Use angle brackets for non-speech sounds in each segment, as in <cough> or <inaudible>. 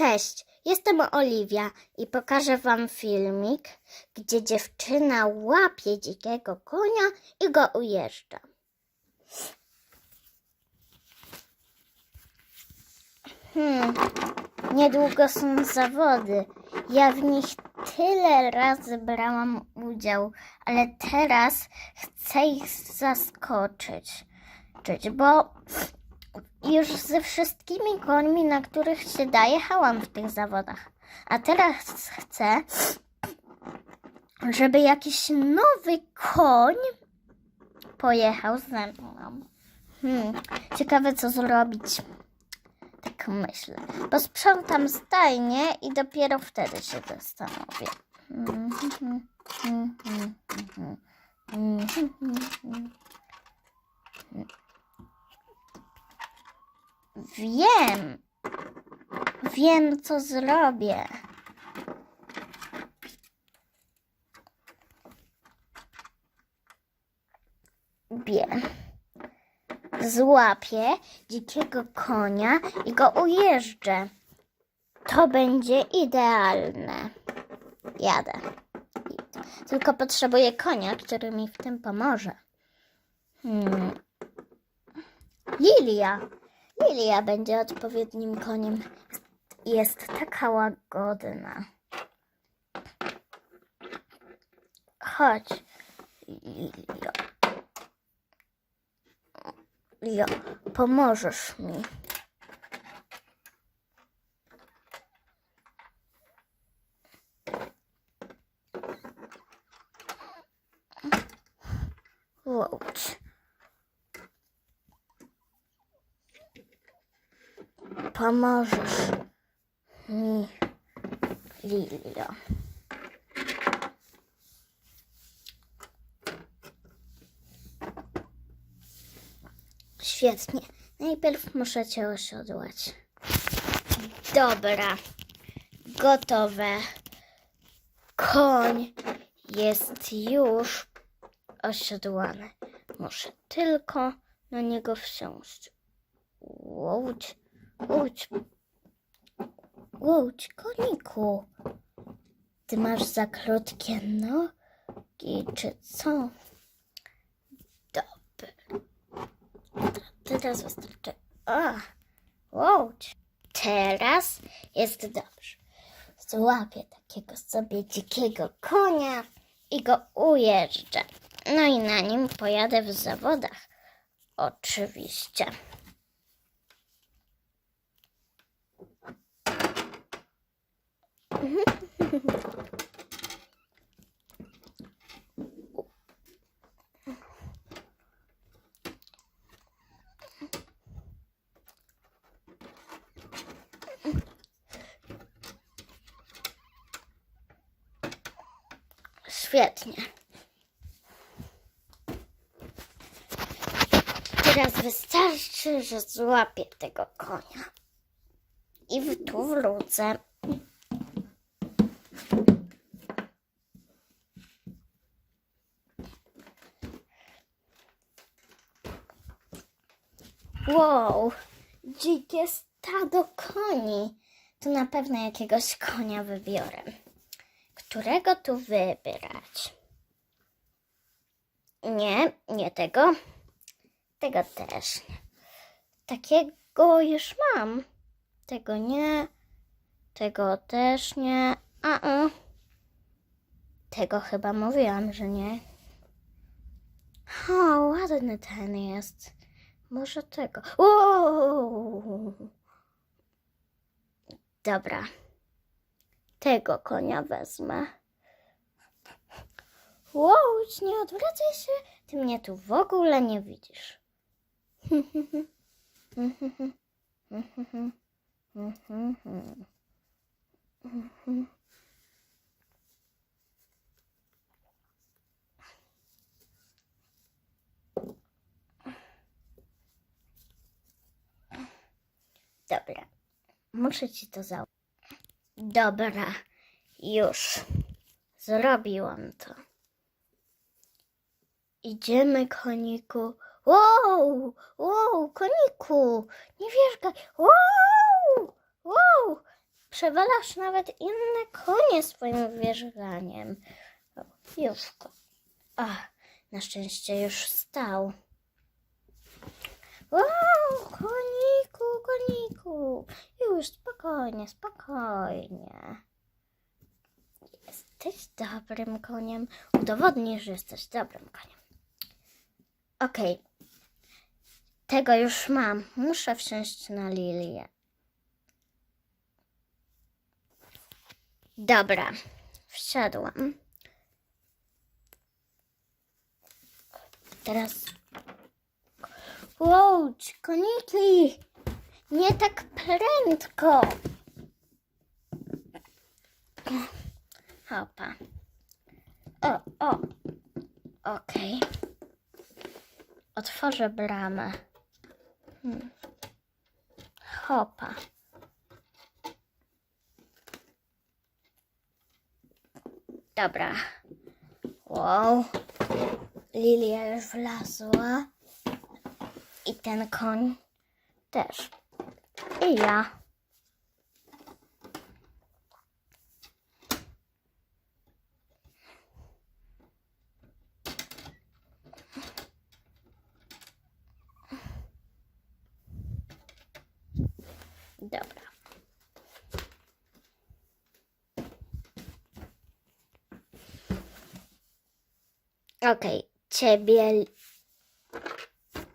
Cześć, jestem Oliwia i pokażę Wam filmik, gdzie dziewczyna łapie dzikiego konia i go ujeżdża. Hmm, niedługo są zawody. Ja w nich tyle razy brałam udział, ale teraz chcę ich zaskoczyć, Czyć, bo już ze wszystkimi końmi, na których się dajechałam w tych zawodach. A teraz chcę, żeby jakiś nowy koń pojechał ze mną. Hmm, ciekawe co zrobić. Tak myślę. Posprzątam stajnie i dopiero wtedy się zastanowię. Mm -hmm, mm -hmm, mm -hmm, mm -hmm, mm -hmm. Wiem. Wiem, co zrobię. Wiem. Złapię dzikiego konia i go ujeżdżę. To będzie idealne. Jadę. Tylko potrzebuję konia, który mi w tym pomoże. Hmm. Lilia. Lilia będzie odpowiednim koniem. Jest taka łagodna. Chodź, Lilio. Lilio, pomożesz mi. Łódź. Pomożesz mi, Lilio. Świetnie. Najpierw muszę cię osiodłać. Dobra. Gotowe. Koń jest już osiodłany. Muszę tylko na niego wsiąść. Łódź, łódź, łódź, koniku. Ty masz za krótkie nogi, czy co? Dobra. Teraz wystarczy. A, łódź. Teraz jest dobrze. Złapię takiego sobie dzikiego konia i go ujeżdżę. No i na nim pojadę w zawodach. Oczywiście. Świetnie. Teraz wystarczy, że złapię tego konia. I w tu wrócę. Wow, dzikie stado koni. To na pewno jakiegoś konia wybiorę. Którego tu wybrać? Nie, nie tego. Tego też nie. Takiego już mam. Tego nie. Tego też nie. A, -a. Tego chyba mówiłam, że nie. O, ładny ten jest. Może tego. Uuu. Dobra. Tego konia wezmę. Łódź, nie odwracaj się. Ty mnie tu w ogóle nie widzisz. <laughs> Dobra, muszę ci to założyć. Dobra, już. Zrobiłam to. Idziemy, koniku. Wow, wow, koniku, nie wierzgaj. Wow, wow. przewalasz nawet inne konie swoim wierzganiem. Już. Ach, na szczęście już stał. Wow, koniku, koniku. Już spokojnie, spokojnie. Jesteś dobrym koniem. Udowodnij, że jesteś dobrym koniem. Okej. Tego już mam. Muszę wsiąść na lilię. Dobra. Wsiadłam. Teraz. Wow, koniki! Nie tak prędko. Hopa. O, o. Okej. Otworzę bramę. Hmm. Hopa. Dobra. Wow. Lilia już wlazła. I ten koń też. I ja. Dobra. Okej, ciebie.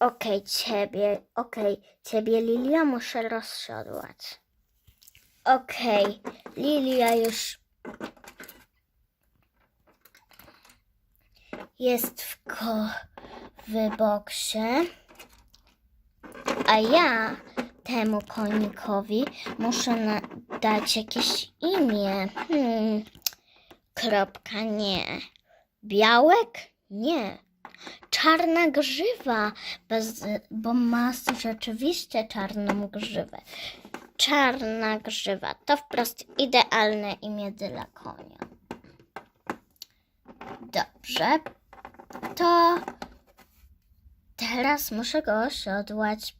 Okej, ciebie. Okej, ciebie Lilia muszę rozsiodłać. Okej, Lilia już jest w ko w boksie. A ja temu konikowi muszę dać jakieś imię. Hmm. Kropka nie. Białek? Nie. Czarna grzywa, bez, bo ma rzeczywiście czarną grzywę. Czarna grzywa to wprost idealne imię dla konia. Dobrze. To teraz muszę go osiodłać.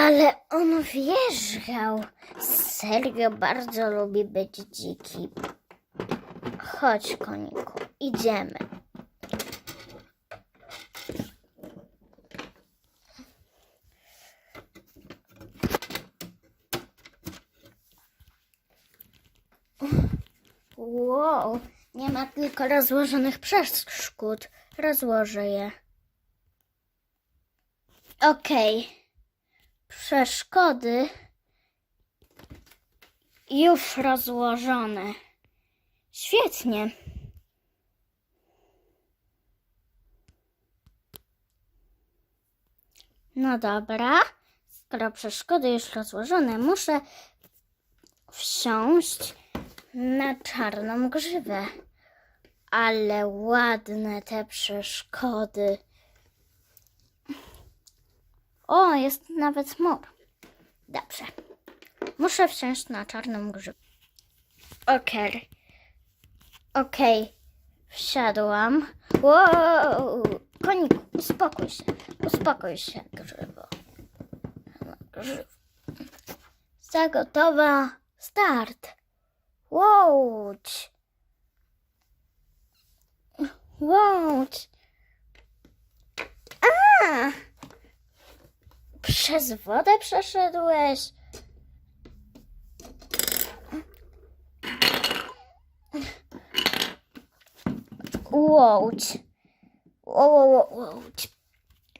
Ale on wierzgał. Serio bardzo lubi być dziki. Chodź, koniku, idziemy. Wow, nie ma tylko rozłożonych przeszkód. Rozłożę je. Okej. Przeszkody już rozłożone. Świetnie. No dobra. Skoro przeszkody już rozłożone, muszę wsiąść na czarną grzywę. Ale ładne te przeszkody. O, jest nawet mur. Dobrze. Muszę wsiąść na czarną grzywę. Okej. Okej. Wsiadłam. Wow! Koniku, uspokój się. Uspokój się, grzywo. Grzyw. Za gotowa. Start. Łódź. Łódź. A! Przez wodę przeszedłeś? Łódź. Łódź.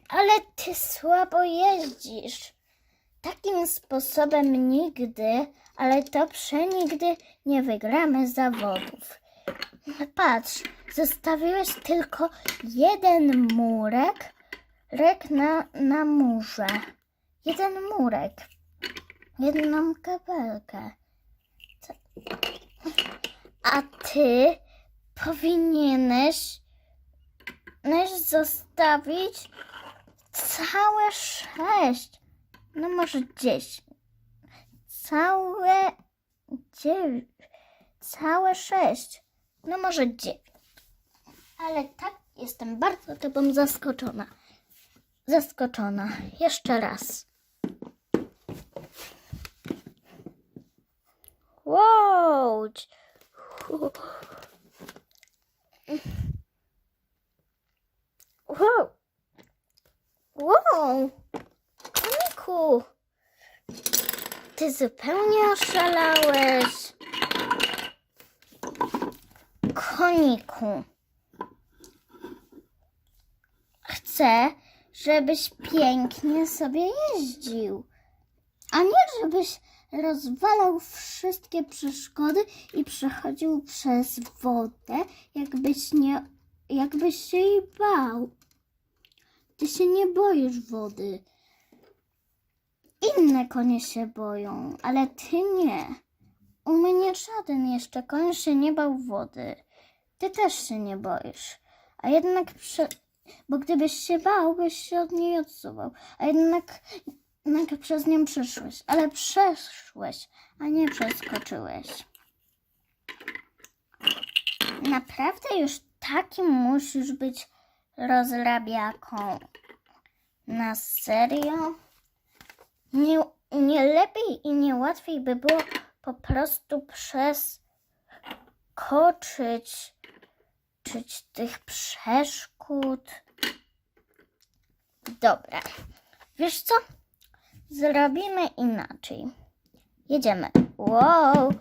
Ale ty słabo jeździsz. Takim sposobem nigdy, ale to przenigdy nie wygramy zawodów. Patrz, zostawiłeś tylko jeden murek, rek na, na murze. Jeden murek. Jedną kabelkę. A ty powinieneś powinieneś zostawić całe sześć. No może dziesięć. Całe dziewięć. Całe sześć. No może dziewięć. Ale tak Jestem bardzo tobą zaskoczona. Zaskoczona. Jeszcze raz. Wow! Wow! Wow! Koniku! Ty zupełnie oszalałeś. Koniku. Chcę, żebyś pięknie sobie jeździł, a nie żebyś rozwalał wszystkie przeszkody i przechodził przez wodę, jakbyś nie, jakbyś się jej bał. Ty się nie boisz wody. Inne konie się boją, ale ty nie. U mnie żaden jeszcze koń się nie bał wody. Ty też się nie boisz. A jednak prze... Bo gdybyś się bał, byś się od niej odsuwał. A jednak, jednak przez nią przyszłeś. Ale przeszłeś, a nie przeskoczyłeś. Naprawdę już takim musisz być rozrabiaką. Na serio? Nie, nie lepiej i nie łatwiej by było po prostu przeskoczyć czyć tych przeszkód. Dobra. Wiesz co? Zrobimy inaczej. Jedziemy. Wow.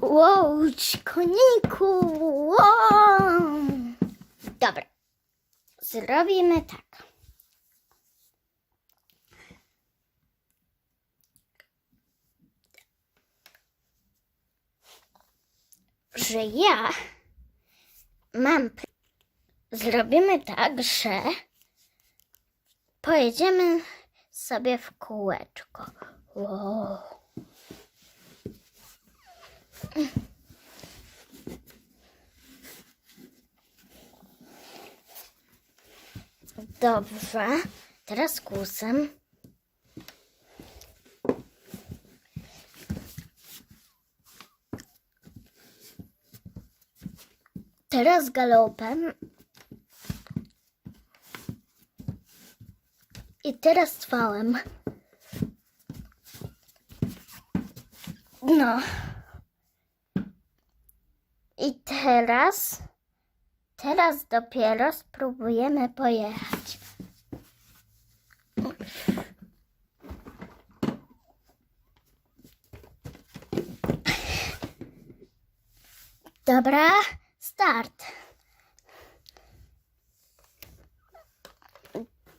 Wow, koniku. Wow. Dobra. Zrobimy tak. Że ja mam. Zrobimy tak, że pojedziemy sobie w kółeczko. Wow. Dobrze, teraz kłusem. Teraz galopem. I teraz trwałem. No. I teraz, teraz dopiero spróbujemy pojechać. Dobra, start.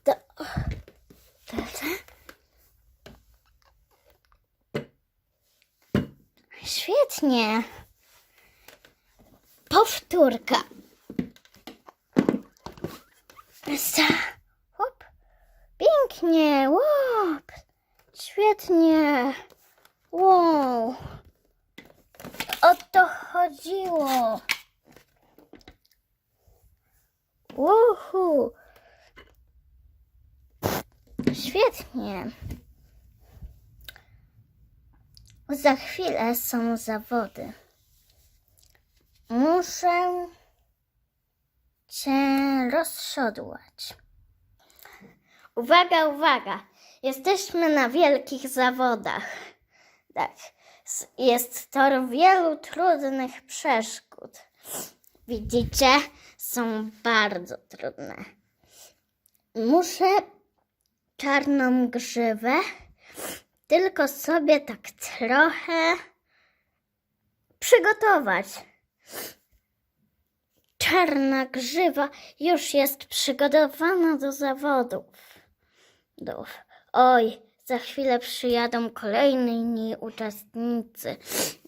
Do... Świetnie. Powtórka. Hop. Pięknie. Łop. Świetnie. Wow. O to chodziło. Uhu. Świetnie. Za chwilę są zawody. Muszę cię rozsiodłać. Uwaga, uwaga. Jesteśmy na wielkich zawodach. Tak. Jest tor wielu trudnych przeszkód. Widzicie? Są bardzo trudne. Muszę czarną grzywę tylko sobie tak trochę przygotować. Czarna grzywa już jest przygotowana do zawodów. Oj, za chwilę przyjadą kolejni uczestnicy,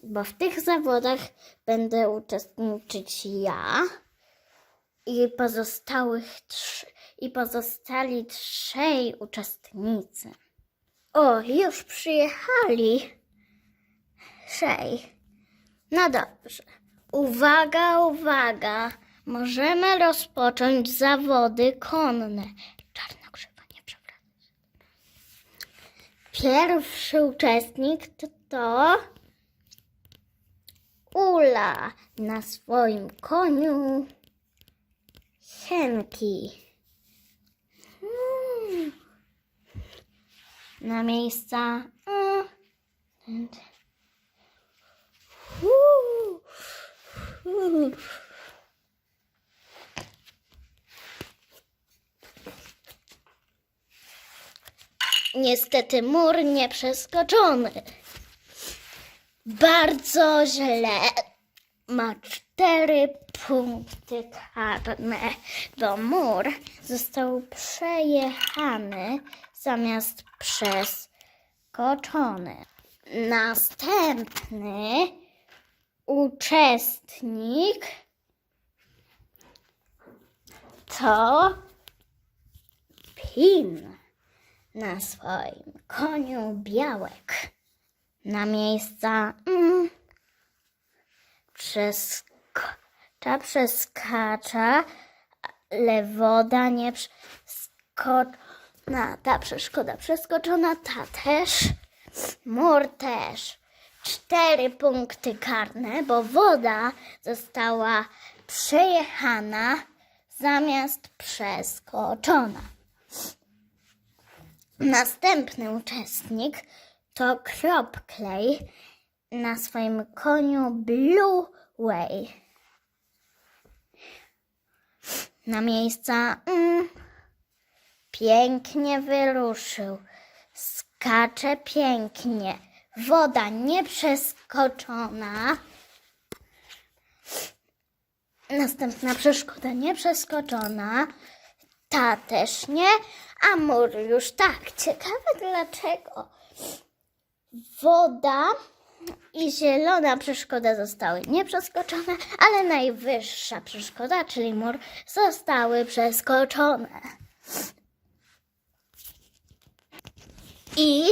bo w tych zawodach będę uczestniczyć ja i pozostałych i pozostali trzej uczestnicy. O, już przyjechali. Trzej. No dobrze. Uwaga, uwaga. Możemy rozpocząć zawody konne. Czarna grzywa, nie przewracaj się. Pierwszy uczestnik to to... Ula na swoim koniu Henki. Mm. Na miejsca. Niestety mur nieprzeskoczony. Bardzo źle. Ma cztery punkty karne, bo mur został przejechany zamiast przeskoczony. Następny uczestnik to Pin na swoim koniu białek. Na miejsca mm, przeskacza, przeskacza, ale woda nie przeskoczona. Ta przeszkoda przeskoczona, ta też. Mur też. Cztery punkty karne, bo woda została przejechana zamiast przeskoczona. Następny uczestnik to Kropklej na swoim koniu Blue Way. Na miejsca mm, pięknie wyruszył. Skacze pięknie. Woda nieprzeskoczona. Następna przeszkoda nieprzeskoczona. Ta też nie, a mur już tak. Ciekawe dlaczego. Woda i zielona przeszkoda zostały nieprzeskoczone, ale najwyższa przeszkoda, czyli mur, zostały przeskoczone. I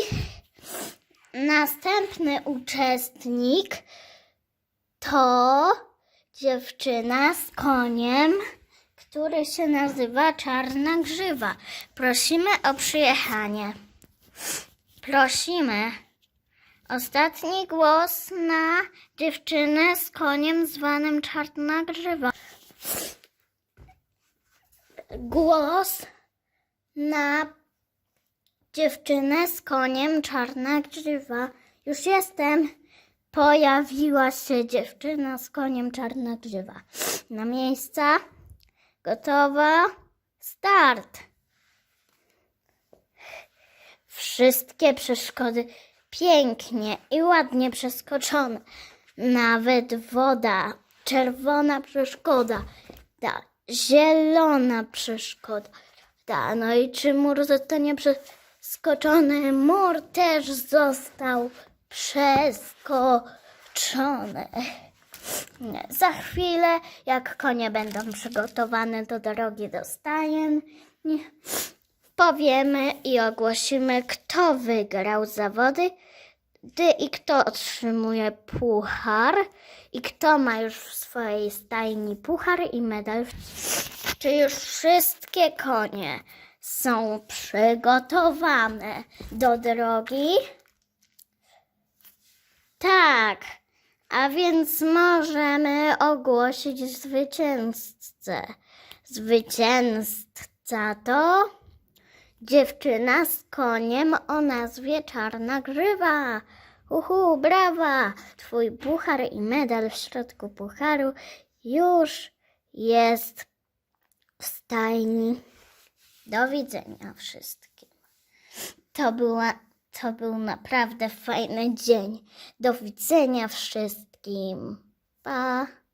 następny uczestnik to dziewczyna z koniem, który się nazywa Czarna Grzywa. Prosimy o przyjechanie. Prosimy. Ostatni głos na dziewczynę z koniem zwanym Czarna Grzywa. Głos na dziewczynę z koniem Czarna Grzywa. Już jestem. Pojawiła się dziewczyna z koniem Czarna Grzywa. Na miejsca. Gotowa. Start. Wszystkie przeszkody pięknie i ładnie przeskoczone. Nawet woda, czerwona przeszkoda, ta zielona przeszkoda. Ta, no i czy mur zostanie przeskoczony? Mur też został przeskoczony. Za chwilę, jak konie będą przygotowane do drogi do stajen, powiemy i ogłosimy, kto wygrał zawody ty i kto otrzymuje puchar i kto ma już w swojej stajni puchar i medal. Czy już wszystkie konie są przygotowane do drogi? Tak, a więc możemy ogłosić zwycięzcę. Zwycięzca to dziewczyna z koniem o nazwie Czarna Grzywa. Uhu, brawa! Twój puchar i medal w środku pucharu już jest w stajni. Do widzenia wszystkim. To, była, to był naprawdę fajny dzień. Do widzenia wszystkim. Pa!